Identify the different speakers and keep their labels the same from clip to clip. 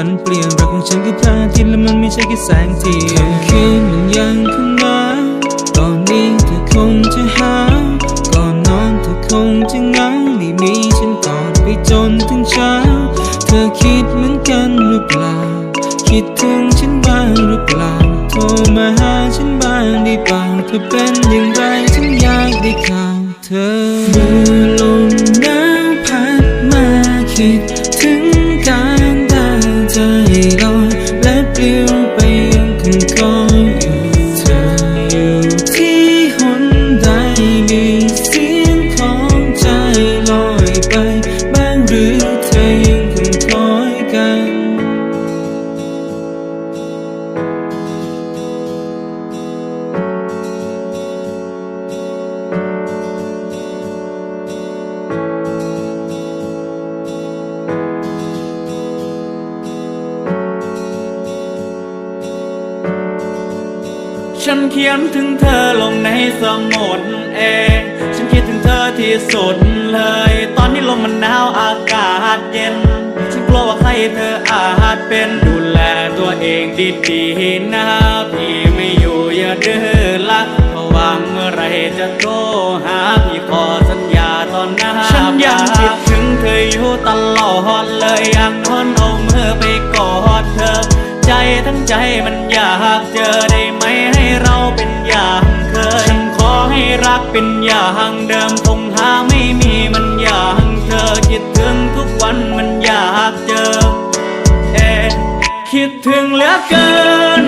Speaker 1: ผันเปลี่ยนรักของฉันกับพระอาทิตย์และมันไม่ใช่แค่แสงเทียนคำคืนมันยังคงหนาวตอนนี้เธอคงจะหาก่อนนอนเธอคงจะเหงาไม่มีฉันกอดไปจนถึงเช้า เธอคิดเหมือนกันหรือเปล่า คิดถึงฉันบ้างหรือเปล่าโทรมาหาฉันบ้างได้เปล่าเธอเป็นอย่างไรฉันอยากได้ข่าวเธอเมื่อลมหนาวพัดมาคิด นเขียน
Speaker 2: ถึงเธอลงในสมุดเองฉันคิดถึงเธอที่สุดเลย ตอนนี้ลมมันหนาวอากาศเย็น ฉันกลัวว่าใครเธออาจเป็นดูแลตัวเองดีๆนะพี่ไม่อยู่อย่าดื้อละเพราะว่างเมื่อไรจะโทรหาพี่ขอสัญญาตอนหน้าฉันยังคิดถึงเธออยู่ตลอดเลยอยากทนเอามือไปกอดเธอ ใจทั้งใจมันอยากเจอ กเป็นอย่างเดิมคงหาไม่มีมันอย่างเธอคิดถึงทุกวันมันอยากเจอ เอคิดถึงเหลือเกิน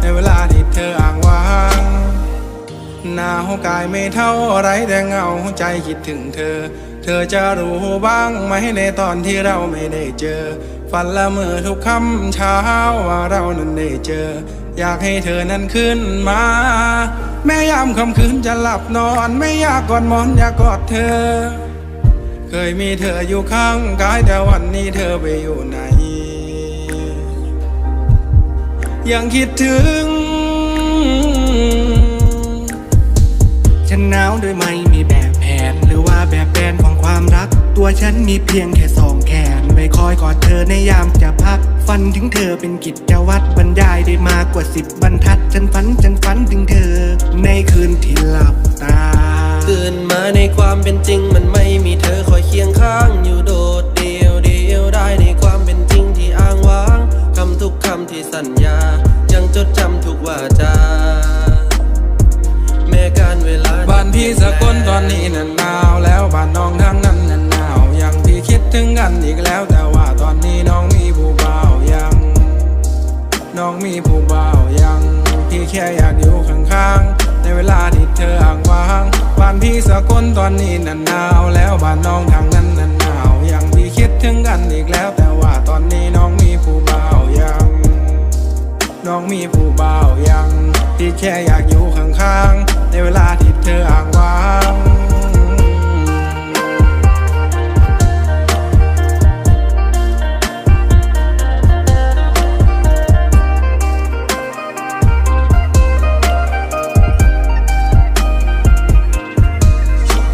Speaker 3: ในเวลาที่เธออ่างว่าง หนาวกายไม่เท่าไรแต่เหงาใจคิดถึงเธอ เธอจะรู้บ้างไหมในตอนที่เราไม่ได้เจอ ฝันละเมอทุกค่ำเช้าว่าเรานั้นได้เจอ อยากให้เธอนั้นขึ้นมา แม่ยามค่ำคืนจะหลับนอน ไม่อยากกอดมอนอยากกอดเธอ เคยมีเธออยู่ข้างกายแต่วันนี้เธอไปอยู่ไหน ยังคิดถึง
Speaker 4: ฉันหนาวโดยไม่มีแบบแผน หรือว่าแบบแผนของความรัก ตัวฉันมีเพียงแค่สองแขนไว้คอยกอดเธอในยามจะพัก ฝันถึงเธอเป็นกิจวัตรบรรยายได้มากกว่าสิบบรรทัด ฉันฝันฉันฝันถึงเธอ ในคืนที่หลับตา
Speaker 5: ตื่นมาในความเป็นจริงมันไม่มีเธอคอยเคียงข้างอยู่โดดเดียวเดียวได้ในความเป็นจริงำที่สัญญา ยังจดจำทุกวาจาแม้การเวลา
Speaker 3: บ้านพี่สกลตอนนี้น่ะหนาวแล้วบ้านน้องทางนั้นน่ะหนาวยังพี่คิดถึงกันอีกแล้ว แต่ว่าตอนนี้น้องมีผู้บ่าวยัง น้องมีผู้บ่าวยัง พี่แค่อยากอยู่ข้างๆในเวลาที่เธออ่างว่างบ้านพี่สกลตอนนี้น่ะหนาวแล้วบ้านน้องทางนั้น มีผู้เบายัง ที่แค่อยากอยู่ข้างๆ ในเวลาที่เธออ่างว่าง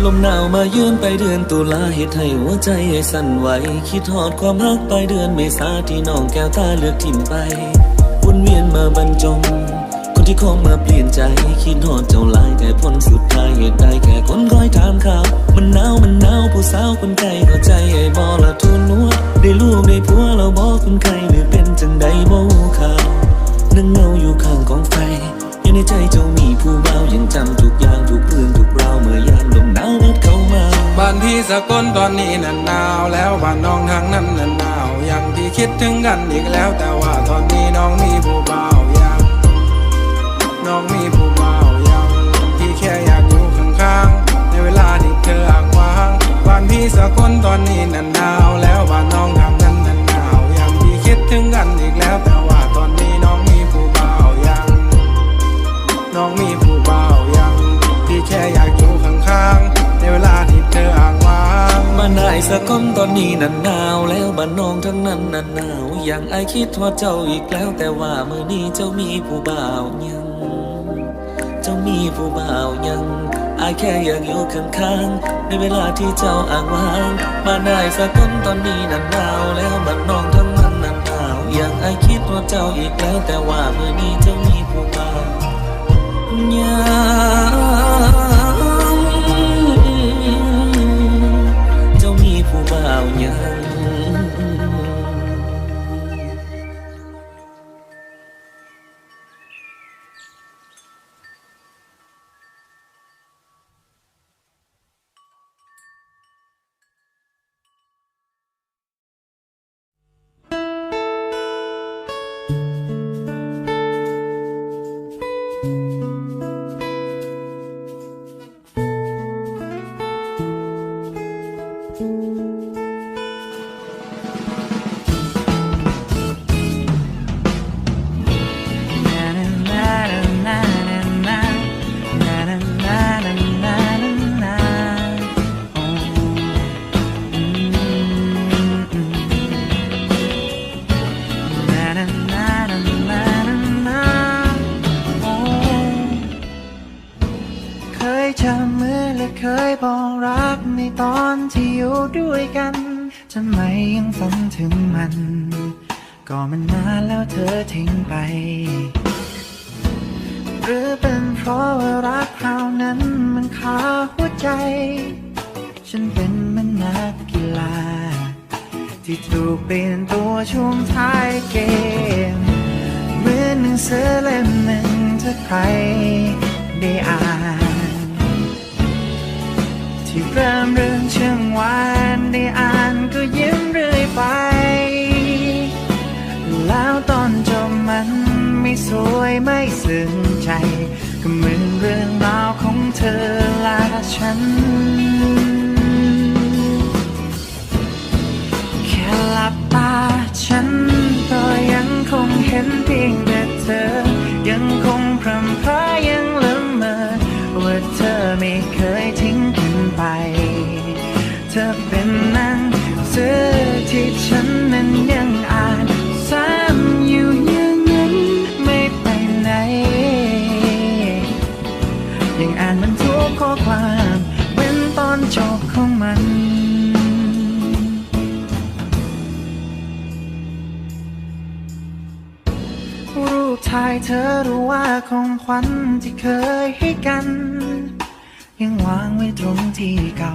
Speaker 6: ลมหนาวมายืนไปเดือนตุลาเหตุให้หัวใจไอ้สั่นไหว คิดทอดความรักไปเดือนเมษาที่น้องแก้วตาเลือกทิมไป มาบรรจง คนที่คงมาเปลี่ยนใจ คิดทอดเจ้าลายแต่ผลสุดท้ายเหตุใดแค่คนคอยถามข่าว มันหนาวมันหนาวผู้สาวคนไกลเข้าใจไอ้บอละทุนนัวได้ลูกได้ผัวเราบอกคนไกลหรือเป็นจังใดบ่ข่าวนั่งเงาอยู่ข้างกองไฟอยู่ในใจเจ้ามีผู้บ่ายังจำทุกอย่างทุกเรื่องทุกราวเมื่อยามลมหนาวพัดเข้ามา
Speaker 3: บ้านพี่สกลตอนนี้น่ะหนาวแล้วบ้านน้องทางนั้นน่ะหนาวยังพี่คิดถึงกันอีกแล้วแต่ว่าตอนนี้น้องานตอนนี้น่ะหนาวแล้วบ้านน้องทางนั้นน่ะหนาวยังพี่คิดถึงกันอีกแล้วแต่ว่าตอนนี้น้องมีผู้เบ่ายัง น้องมีผู้เบ่ายัง พี่แค่อยากอยู่ข้างๆในเวลาที่เธออ่างว่าง
Speaker 6: บ้านนายสะก้นตอนนี้นันหนาวแล้วบ้านน้องทั้งนั้นนันหนาวย่างไอคิดว่าเจ้าอีกแล้วแต่ว่ามือนี้เจ้ามีผู้เบ่ายัง เจ้ามีผู้เบ่ายัง อายแค่อยากอยู่ข้างๆในเวลาที่เจ้าอ่างว้าง มาได้สักคนตอนนี้นันหนาวแล้วบ้านน้องทั้งมันนันหนาวอย่างไอายคิดว่าเจ้าอีกแล้ว แต่ว่าเมื่อนี้เจ้ามีผู้บ่าวยัง เค
Speaker 7: ยจำมือและเคยบอกรักในตอนที่อยู่ด้วยกันทำไมยังฝันถึงมัน ก็มันนานแล้วเธอทิ้งไป หรือเป็นเพราะว่ารักคราวนั้นมันคาหัวใจ ฉันเป็นมันนักกีฬา ที่ถูกเปลี่ยนตัวช่วงท้ายเกมเหมือนหนังสือเล่มหนึ่งถ้าใครได้อ่าน ที่เริ่มเรื่องเชิงวานได้อ่านก็ยิ้มเรื่อยไป แล้วตอนจบมันไม่สวยไม่ซึ้งใจ ก็เหมือนเรื่องราวของเธอและฉัน แค่หลับตาฉันก็ยังคงเห็นเพียงแต่เธอยังคง ธอเป็นหนังสือที่ฉันนั้นยังอ่านซ้ำอยู่อย่างนั้นไม่ไปไหน ยังอ่านมันทุกข้อความเว้นตอนจบของมันรูปถ่ายเธอรู้ว่าของขวัญที่เคยให้กัน ยังวางไว้ตรงที่เก่า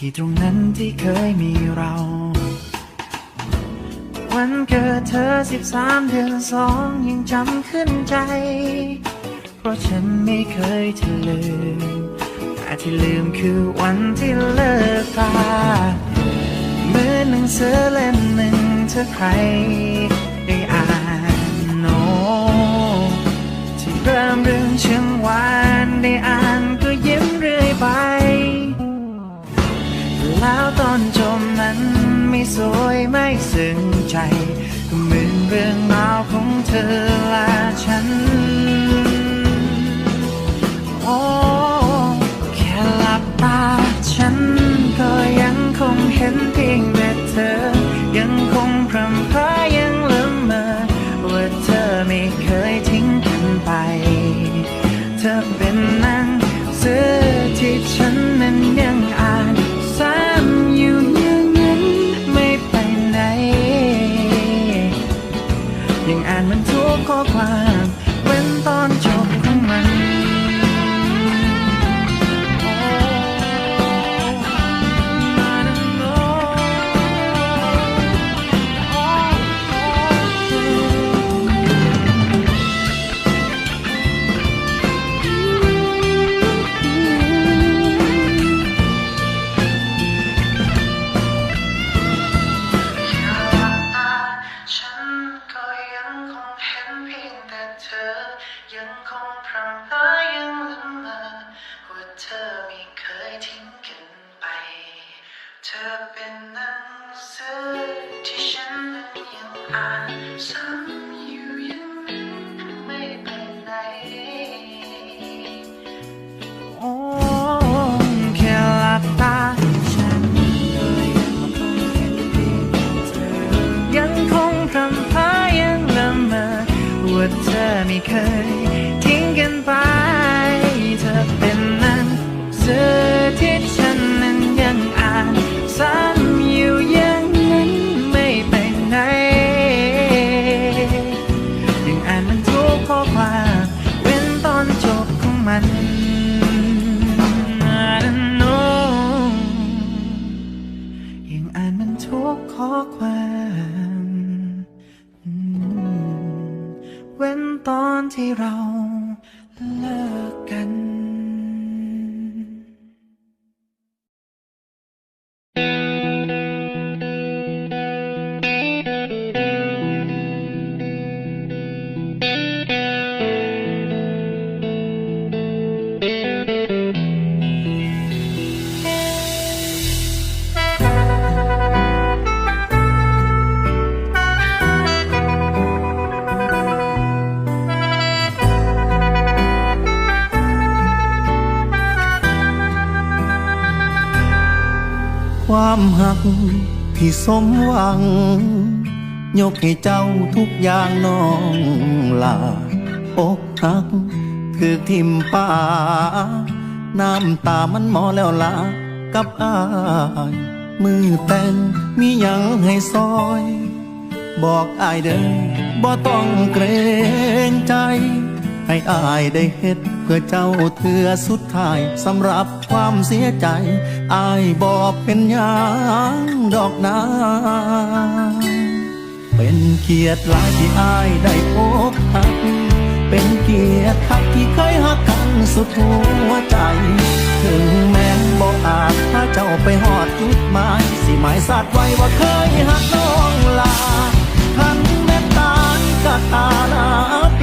Speaker 7: ที่ตรงนั้นที่เคยมีเรา วันเกิดเธอสิบสามเดือนสองยังจำขึ้นใจ เพราะฉันไม่เคยจะลืมแต่ที่ลืมคือวันที่เลิกตาเหมือนหนังสือเล่มหนึ่งเธอใครได้อ่านโนที่เริ่มเรื่องเชิงวานได้อ่าน สวยไม่ซึ้งใจก็เหมือนเรื่องราวของเธอและฉันโอ้แค่หลับตาฉันก็ยังคงเห็นเพียงแต่เธอ ยังคงพรำพรายังละเมอว่าเธอไม่เคยทิ้งกันไป เธอเป็นนัง ธอ สมหวัง ยก
Speaker 8: ให้เจ้าทุกอย่างน้องลาอกหักคือทิมป่า น้ำตามันหมอแล้วลากับอาย มือแต่งมียังให้ซอย บอกอายเด้อบ่ต้องเกรงใจ ให้อายได้เฮ็ด เพื่อเจ้าเถือสุดท้ายสำหรับความเสียใจ อายบอกเป็นหยังดอกนาเป็นเกียรติหลายที่อายได้พบหัก เป็นเกียรติคักที่เคยหักกันสุดหัวใจ ถึงแม้บอกอาจถ้าเจ้าไปหอดจุดหมาย สิหมายสัตว์ไว้ว่าเคยหักน้องลาทันแม่ตายก็ตาลับ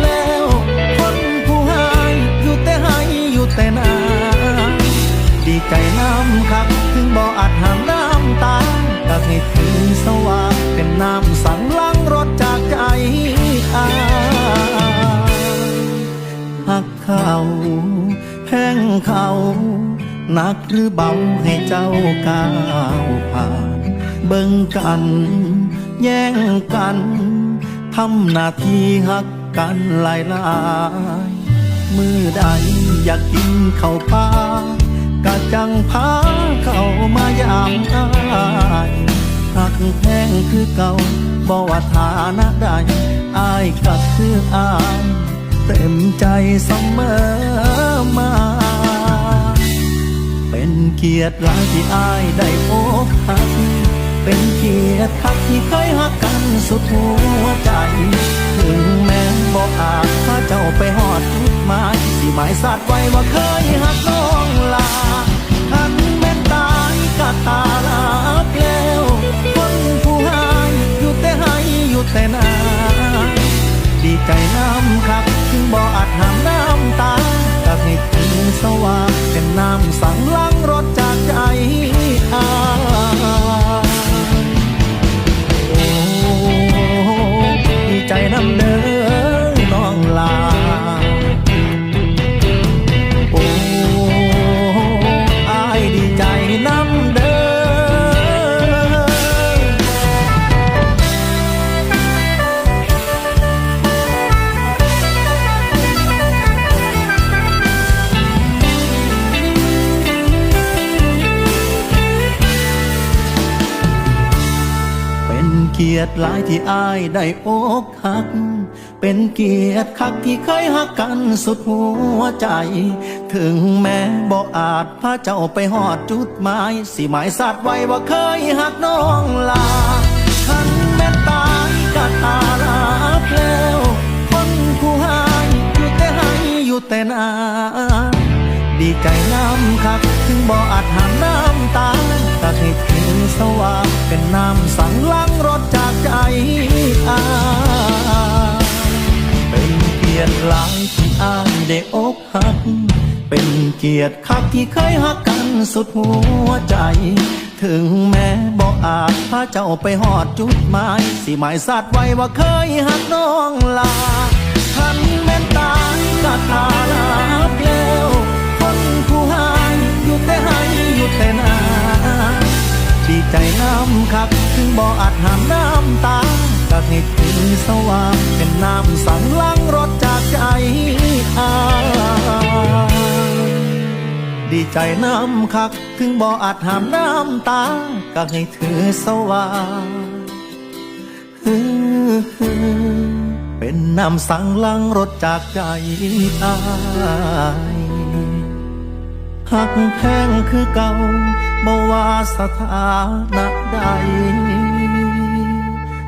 Speaker 8: ใจน้ำครับถึงบ่ออาจหามน้ำตาก็ให้คืนสว่างเป็นน้ำสั่งล้างรถจากใจอายเขาแห้งเขาหนักหรือเบาให้เจ้าก้าวผ่าน เบิ่งกัน แย่งกันทำหน้าที่หักกันหลายหลายมือใดอยากกินข้าวปลา กะจังพาเข้ามายามอายหักแพงคือเก่าบ่ว่าฐานะใดอายก็คืออายเต็มใจเสมอมา เป็นเกียรติหลายที่อายได้พบหักเป็นเกียรติคักที่เคยหักกันสุดหัวใจ ถึงแม้บอกอาจพาเจ้าไปหอดุดหมายที่หมายสัตว์ไว้ว่าเคยหักน้อง แต่นาดีใจน้ำคักถึงบ่อาจห้ามน้ำตาก็ให้ถึงสว่างเป็นน้ำสั่งล้างรถจากใจอาโอ้ดีใจน้ำเด้อ ติหลายที่อายได้อกหัก เป็นเกียรติคักที่เคยหักกันสุดหัวใจ ถึงแม้บ่อาจพาเจ้าไปหอดจุดหมายสิหมายสัตว์ไว้ว่าเคยหักน้องลาทันแม่ตายกะตาลาเพลวคนผู้หายอยู่แต่ให้อยู่แต่นาดีใจน้ำคักถึงบ่อาจห้ามน้ำตาก็ให้ถึงสว่างเป็นน้ำสั่งล้าง อกหัก เป็นเกียรติคักที่เคยหักกันสุดหัวใจ ถึงแม้บ่อาจพาเจ้าไปหอดจุดหมาย สิหมายสัตว์ไว้ว่าเคยหักน้องลาทันแม่นตายกะตาลาเปลวคนผู้หายอยู่แต่ให้อยู่แต่นาดีใจน้ำคัก ถึงบ่อาจหามน้ำตา ให้ถึงสว่างเป็นน้ำสั่งล้างรถจากใจอาดีใจน้ำคัก ถึงบ่ออาจหามน้ำตา ก็ให้ถือสว่างเป็นน้ำสั่งล้างรถจากใจอายหักแพงคือเก่าบ่ว่าสถานะใด